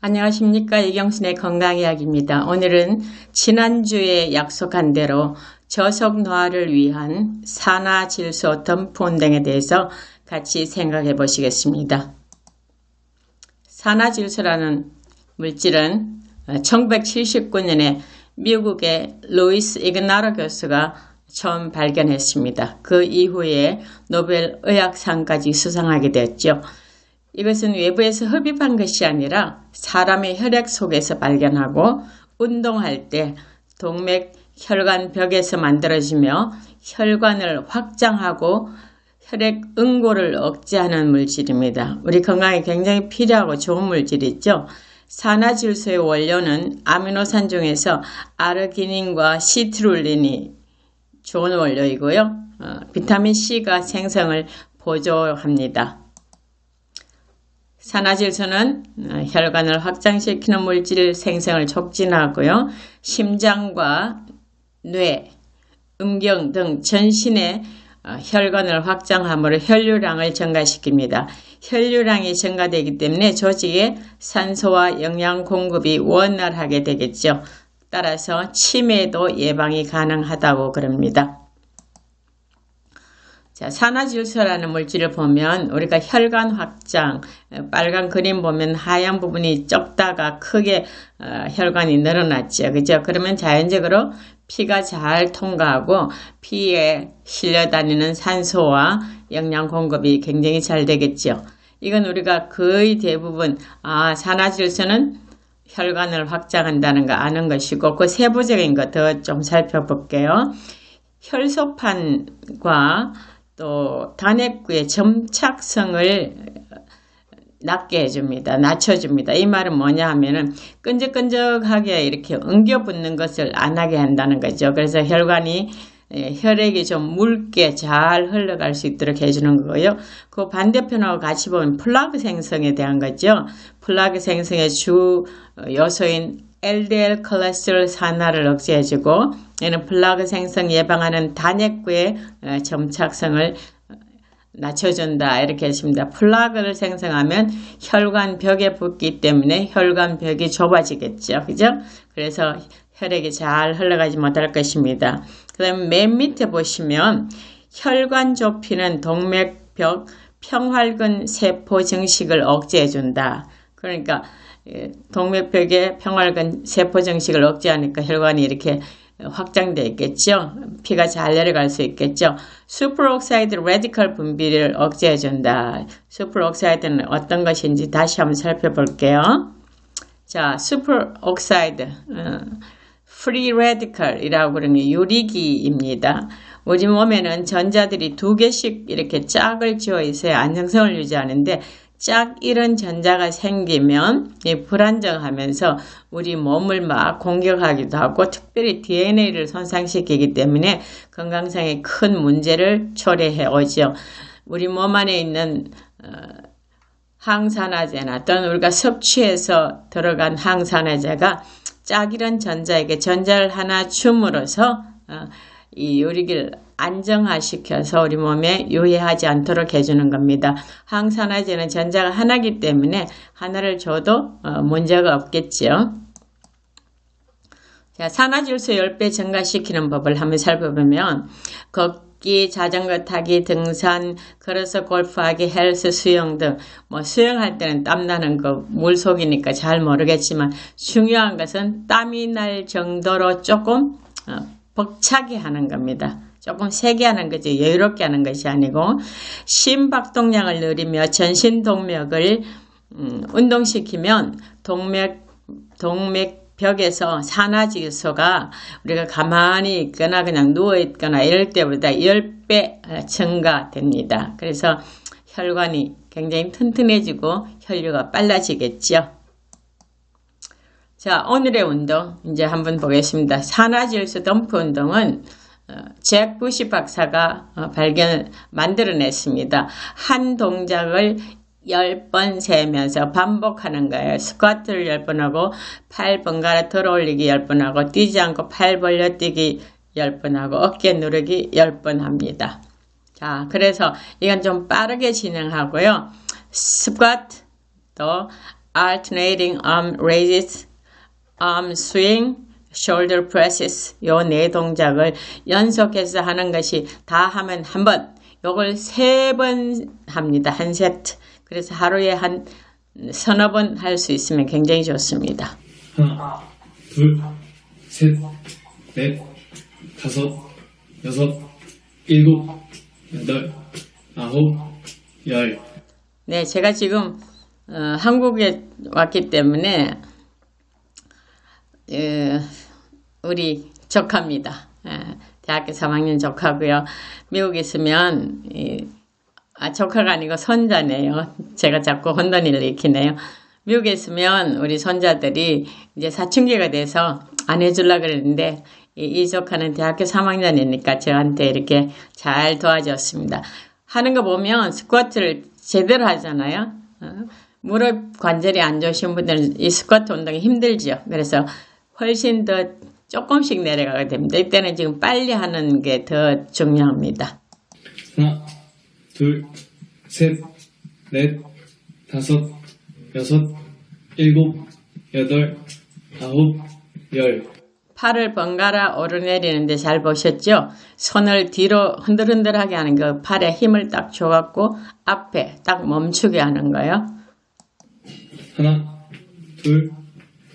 안녕하십니까 이경순의 건강이야기입니다. 오늘은 지난주에 약속한 대로 저속 노화를 위한 산화질소 덤프 운동에 대해서 같이 생각해 보시겠습니다. 산화질소라는 물질은 1979년에 미국의 루이스 이그나로 교수가 처음 발견했습니다. 그 이후에 노벨 의학상까지 수상하게 되었죠. 이것은 외부에서 흡입한 것이 아니라 사람의 혈액 속에서 발견하고 운동할 때 동맥 혈관 벽에서 만들어지며 혈관을 확장하고 혈액 응고를 억제하는 물질입니다. 우리 건강에 굉장히 필요하고 좋은 물질이죠. 산화질소의 원료는 아미노산 중에서 아르기닌과 시트룰린이 좋은 원료이고요. 어, 비타민 C가 생성을 보조합니다. 산화질소는 어, 혈관을 확장시키는 물질 생성을 촉진하고요. 심장과 뇌, 음경 등 전신의 어, 혈관을 확장함으로 혈류량을 증가시킵니다. 혈류량이 증가되기 때문에 조직에 산소와 영양 공급이 원활하게 되겠죠. 따라서 치매도 예방이 가능하다고 그럽니다. 자, 산화질소라는 물질을 보면 우리가 혈관 확장, 빨간 그림 보면 하얀 부분이 적다가 크게 어, 혈관이 늘어났죠. 그죠? 그러면 자연적으로 피가 잘 통과하고 피에 실려다니는 산소와 영양 공급이 굉장히 잘 되겠죠. 이건 우리가 거의 대부분 아, 산화질소는 혈관을 확장한다는 거 아는 것이고 그 세부적인 것더좀 살펴볼게요. 혈소판과 또 단핵구의 점착성을 낮게 해줍니다. 낮춰줍니다. 이 말은 뭐냐 하면은 끈적끈적하게 이렇게 엉겨 붙는 것을 안 하게 한다는 거죠. 그래서 혈관이 예, 혈액이 좀 묽게 잘 흘러갈 수 있도록 해주는 거고요. 그 반대편하고 같이 보면 플라그 생성에 대한 거죠. 플라그 생성의 주 요소인 LDL 콜레스테롤 산화를 억제해주고 얘는 플라그 생성 예방하는 단핵구의 어, 점착성을 낮춰준다 이렇게 했습니다. 플라그를 생성하면 혈관 벽에 붙기 때문에 혈관 벽이 좁아지겠죠. 그죠? 그래서 혈액이 잘 흘러가지 못할 것입니다. 그 다음에 맨 밑에 보시면 혈관 좁히는 동맥벽 평활근 세포 증식을 억제해준다. 그러니까 예, 동맥벽에 평활근 세포 증식을 억제하니까 혈관이 이렇게 확장되어 있겠죠. 피가 잘 내려갈 수 있겠죠. 슈퍼옥사이드 레디컬 분비를 억제해 준다. 슈퍼옥사이드는 어떤 것인지 다시 한번 살펴볼게요. 자, 어, 프리 레디컬이라고 그러는 유리기입니다. 우리 몸에는 전자들이 두 개씩 이렇게 짝을 지어 있어야 안정성을 유지하는데 짝 이런 전자가 생기면 불안정하면서 우리 몸을 막 공격하기도 하고 특별히 DNA를 손상시키기 때문에 건강상에 큰 문제를 초래해 오죠. 우리 몸 안에 있는 어, 항산화제나 또는 우리가 섭취해서 들어간 항산화제가 짝 이런 전자에게 전자를 하나 줌으로써 어, 이 요리기를 안정화시켜서 우리 몸에 유해하지 않도록 해주는 겁니다. 항산화제는 전자가 하나기 때문에 하나를 줘도 어, 문제가 없겠죠. 자, 산화질소 10배 증가시키는 법을 한번 살펴보면 걷기, 자전거 타기, 등산, 걸어서 골프하기, 헬스, 수영 등 뭐 수영할 때는 땀나는 거 물속이니까 잘 모르겠지만 중요한 것은 땀이 날 정도로 조금 어, 벅차게 하는 겁니다. 조금 세게 하는 거지 여유롭게 하는 것이 아니고 심박동량을 늘리며 전신 동맥을 음, 운동시키면 동맥 동맥 벽에서 산화질소가 우리가 가만히 있거나 그냥 누워있거나 이럴 때보다 10배 증가됩니다. 그래서 혈관이 굉장히 튼튼해지고 혈류가 빨라지겠죠. 자 오늘의 운동 이제 한번 보겠습니다. 산화질소 덤프 운동은 잭 부시 박사가 어, 발견 만들어냈습니다. 한 동작을 10번 세면서 반복하는 거예요. 스쿼트를 10번 하고 팔 번갈아 들어 올리기 10번 하고 뛰지 않고 팔 벌려 뛰기 10번 하고 어깨 누르기 10번 합니다. 자, 그래서 이건 좀 빠르게 진행하고요. 스쿼트 또 alternating arm raises, arm swing, shoulder presses 요 네 동작을 연속해서 하는 것이 다 하면 한 번, 요걸 세 번 합니다. 한 세트. 그래서 하루에 한 서너 번 할 수 있으면 굉장히 좋습니다. 하나, 둘, 셋, 넷, 다섯, 여섯, 일곱, 여덟, 아홉, 열. 네, 제가 지금 어, 한국에 왔기 때문에 어, 우리 조카입니다. 예, 대학교 3학년 조카고요. 미국에 있으면 이, 아, 조카가 아니고 손자네요. 제가 자꾸 혼돈을 일으키네요. 미국에 있으면 우리 손자들이 이제 사춘기가 돼서 안 해주려고 그랬는데 이, 이 조카는 대학교 3학년이니까 저한테 이렇게 잘 도와줬습니다. 하는 거 보면 스쿼트를 제대로 하잖아요. 어? 무릎 관절이 안 좋으신 분들은 이 스쿼트 운동이 힘들죠. 그래서 훨씬 더 조금씩 내려가게 됩니다. 이때는 지금 빨리 하는 게 더 중요합니다. 하나, 둘, 셋, 넷, 다섯, 여섯, 일곱, 여덟, 아홉, 열. 팔을 번갈아 오르내리는데 잘 보셨죠? 손을 뒤로 흔들흔들하게 하는 그 팔에 힘을 딱 줘갖고 앞에 딱 멈추게 하는 거예요. 하나, 둘,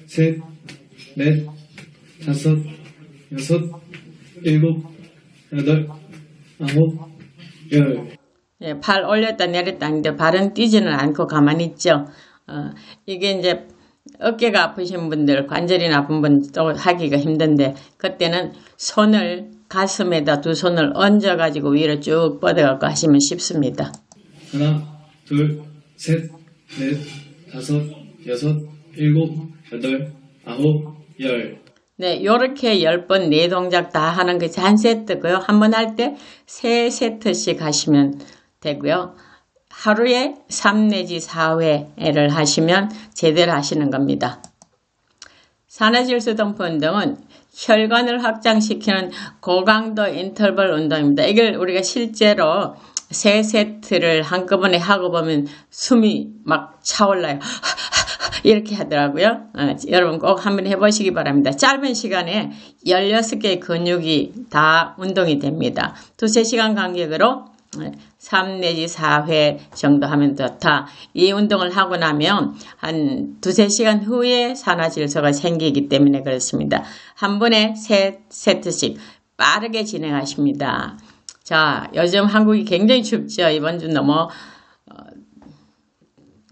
셋, 넷, 다섯, 여섯, 일곱, 여덟, 아홉, 열. 예, 팔 올렸다 내렸다 하는데 발은 뛰지는 않고 가만히 있죠. 어, 이게 이제 어깨가 아프신 분들, 관절이 나쁜 분도 하기가 힘든데 그때는 손을 가슴에다 두 손을 얹어가지고 위로 쭉 뻗어갖고 하시면 쉽습니다. 하나, 둘, 셋, 넷, 다섯, 여섯, 일곱, 여덟, 아홉, 열. 네, 요렇게 10번 네 동작 다 하는 것이 한 세트고요. 한 번 할 때 세 세트씩 하시면 되고요. 하루에 3 내지 4회를 하시면 제대로 하시는 겁니다. 산화질소 덤프 운동은 혈관을 확장시키는 고강도 인터벌 운동입니다. 이걸 우리가 실제로 세 세트를 한꺼번에 하고 보면 숨이 막 차올라요. 이렇게 하더라고요. 어, 여러분 꼭 한번 해보시기 바랍니다. 짧은 시간에 16개의 근육이 다 운동이 됩니다. 두세 시간 간격으로 3 내지 4회 정도 하면 좋다. 이 운동을 하고 나면 한 두세 시간 후에 산화질소가 생기기 때문에 그렇습니다. 한 번에 세 세트씩 빠르게 진행하십니다. 자, 요즘 한국이 굉장히 춥죠. 이번 주 너무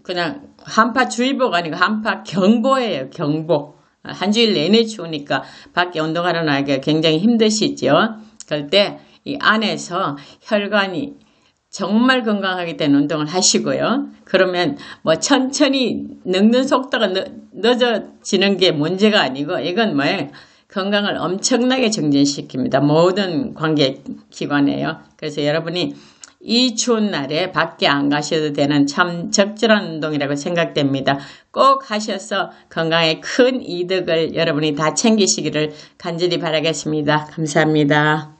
그냥 한파 주의보가 아니고 한파 경보예요. 경보. 한 주일 내내 추우니까 밖에 운동하러 나기가 굉장히 힘드시죠. 그럴 때 이 안에서 혈관이 정말 건강하게 된 운동을 하시고요. 그러면 뭐 천천히 늙는 속도가 늦, 늦어지는 게 문제가 아니고 이건 뭐예요? 건강을 엄청나게 증진시킵니다. 모든 관계 기관에요. 그래서 여러분이 이 추운 날에 밖에 안 가셔도 되는 참 적절한 운동이라고 생각됩니다. 꼭 하셔서 건강에 큰 이득을 여러분이 다 챙기시기를 간절히 바라겠습니다. 감사합니다.